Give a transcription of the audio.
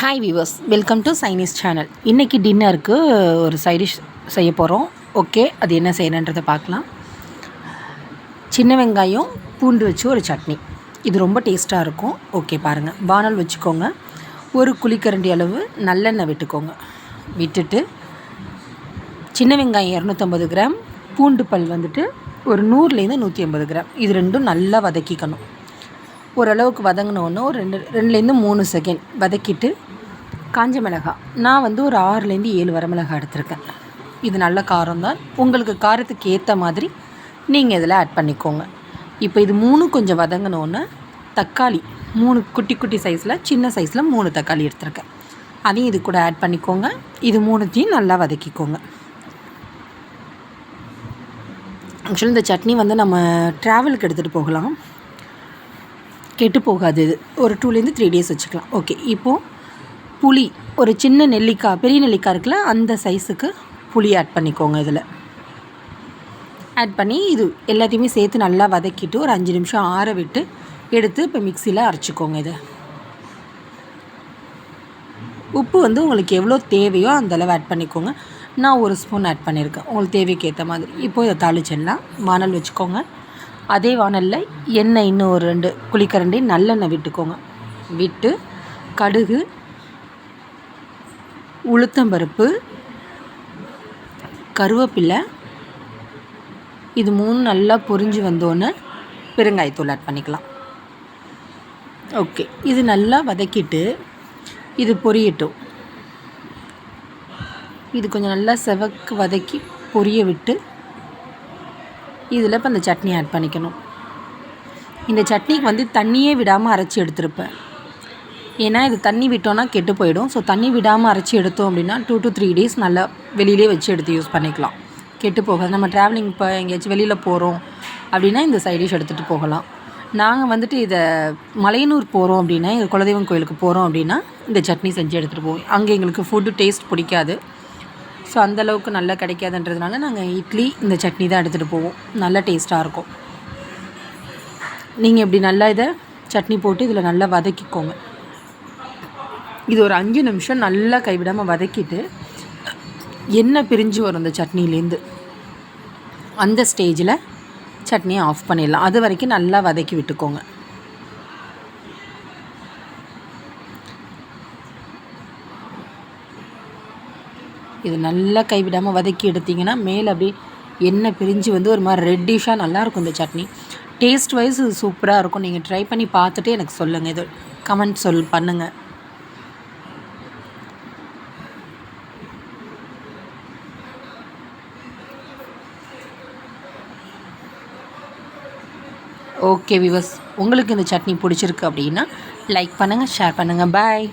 Hi viewers welcome to Chinese channel இன்றைக்கி டின்னருக்கு ஒரு சைடிஷ் செய்ய போகிறோம் ஓகே அது என்ன செய்யணுன்றதை பார்க்கலாம். சின்ன வெங்காயம் பூண்டு வச்சு ஒரு சட்னி. இது ரொம்ப டேஸ்ட்டாக இருக்கும். ஓகே பாருங்கள் வானல் வச்சுக்கோங்க. ஒரு குழிக்கரண்டி அளவு நல்லெண்ணெய் விட்டுக்கோங்க. விட்டுட்டு சின்ன வெங்காயம் இரநூத்தம்பது கிராம் பூண்டு பல் வந்துட்டு ஒரு நூறுலேருந்து நூற்றி ஐம்பது கிராம். இது ரெண்டும் நல்லா வதக்கிக்கணும். ஓரளவுக்கு வதங்கினோன்னு ஒரு ரெண்டு ரெண்டுலேருந்து மூணு செகண்ட் வதக்கிட்டு காஞ்ச மிளகாய் நான் வந்து ஒரு ஆறுலேருந்து ஏழு வரமிளகாய் எடுத்திருக்கேன். இது நல்ல காரம் தான். உங்களுக்கு காரத்துக்கு ஏற்ற மாதிரி நீங்கள் இதில் ஆட் பண்ணிக்கோங்க. இப்போ இது மூணு கொஞ்சம் வதங்கினோன்னு தக்காளி மூணு குட்டி குட்டி சைஸில் சின்ன சைஸில் மூணு தக்காளி எடுத்திருக்கேன். அதையும் இது கூட ஆட் பண்ணிக்கோங்க. இது மூணுத்தையும் நல்லா வதக்கிக்கோங்க. ஆக்சுவலி இந்த சட்னி வந்து நம்ம ட்ராவலுக்கு எடுத்துகிட்டு போகலாம். கெட்டு போகாது இது ஒரு டூலேருந்து த்ரீ டேஸ் வச்சுக்கலாம். ஓகே இப்போது புளி ஒரு சின்ன நெல்லிக்காய் பெரிய நெல்லிக்காய் இருக்குல்ல அந்த சைஸுக்கு புளி ஆட் பண்ணிக்கோங்க இதில். ஆட் பண்ணி இது எல்லாத்தையுமே சேர்த்து நல்லா வதக்கிட்டு ஒரு அஞ்சு நிமிஷம் ஆற விட்டு எடுத்து இப்போ மிக்சியில் அரைச்சிக்கோங்க இதை. உப்பு வந்து உங்களுக்கு எவ்வளோ தேவையோ அந்தளவு ஆட் பண்ணிக்கோங்க. நான் ஒரு ஸ்பூன் ஆட் பண்ணியிருக்கேன். உங்களுக்கு தேவைக்கு ஏற்ற மாதிரி. இப்போ இதை தாளிச்சிடலாம். வானல் வச்சுக்கோங்க. அதே வானலில் எண்ணெய் இன்னும் ஒரு ரெண்டு குழிக்கரண்டி நல்லெண்ணெய் விட்டுக்கோங்க. விட்டு கடுகு உளுத்தம்பருப்பு கருவேப்பிலை இது மூணு நல்லா பொரிஞ்சு வந்தோன்னே பெருங்காயத்தூள் ஆட் பண்ணிக்கலாம். ஓகே இது நல்லா வதக்கிட்டு இது பொரியட்டும். இது கொஞ்சம் நல்லா செவக்கு வதக்கி பொரிய விட்டு இதில் இப்போ அந்த சட்னி ஆட் பண்ணிக்கணும். இந்த சட்னிக்கு வந்து தண்ணியே விடாமல் அரைச்சி எடுத்துருப்பேன். ஏன்னா இது தண்ணி விட்டோன்னா கெட்டு போயிடும். ஸோ தண்ணி விடாமல் அரைச்சி எடுத்தோம் அப்படின்னா டூ டு த்ரீ டேஸ் நல்லா வெளியிலே வச்சு எடுத்து யூஸ் பண்ணிக்கலாம். கெட்டு போகாது. நம்ம ட்ராவலிங் இப்போ எங்கேயாச்சும் வெளியில் போகிறோம் அப்படின்னா இந்த சைட் டிஷ் எடுத்துகிட்டு போகலாம். நாங்கள் வந்துட்டு இதை மலையனூர் போகிறோம் அப்படின்னா எங்கள் குலதெய்வம் கோயிலுக்கு போகிறோம் அப்படின்னா இந்த சட்னி செஞ்சு எடுத்துகிட்டு போவோம். அங்கே எங்களுக்கு ஃபுட்டு டேஸ்ட் பிடிக்காது. ஸோ அந்தளவுக்கு நல்லா கிடைக்காதுன்றதுனால நாங்கள் இட்லி இந்த சட்னி தான் எடுத்துகிட்டு போவோம். நல்ல டேஸ்ட்டாக இருக்கும். நீங்கள் இப்படி நல்லா இதை சட்னி போட்டு இதில் நல்லா வதக்கிக்கோங்க. இது ஒரு அஞ்சு நிமிஷம் நல்லா கைவிடாமல் வதக்கிட்டு எண்ணெய் பிரிஞ்சு வரும் இந்த சட்னிலேருந்து அந்த ஸ்டேஜில் சட்னியை ஆஃப் பண்ணிடலாம். அது வரைக்கும் நல்லா வதக்கி விட்டுக்கோங்க. இது நல்லா கைவிடாமல் வதக்கி எடுத்திங்கன்னா மேலே அப்படியே எண்ணெய் பிரிஞ்சு வந்து ஒரு மாதிரி ரெட்டிஷாக நல்லாயிருக்கும் இந்த சட்னி. டேஸ்ட் வைஸ் இது சூப்பராக இருக்கும். நீங்கள் ட்ரை பண்ணி பார்த்துட்டு எனக்கு சொல்லுங்கள் இது கமெண்ட் சொல் பண்ணுங்கள் ஓகே விவஸ் உங்களுக்கு இந்த சட்னி பிடிச்சிருக்கு அப்படின்னா லைக் பண்ணுங்கள் ஷேர் பண்ணுங்கள் பாய்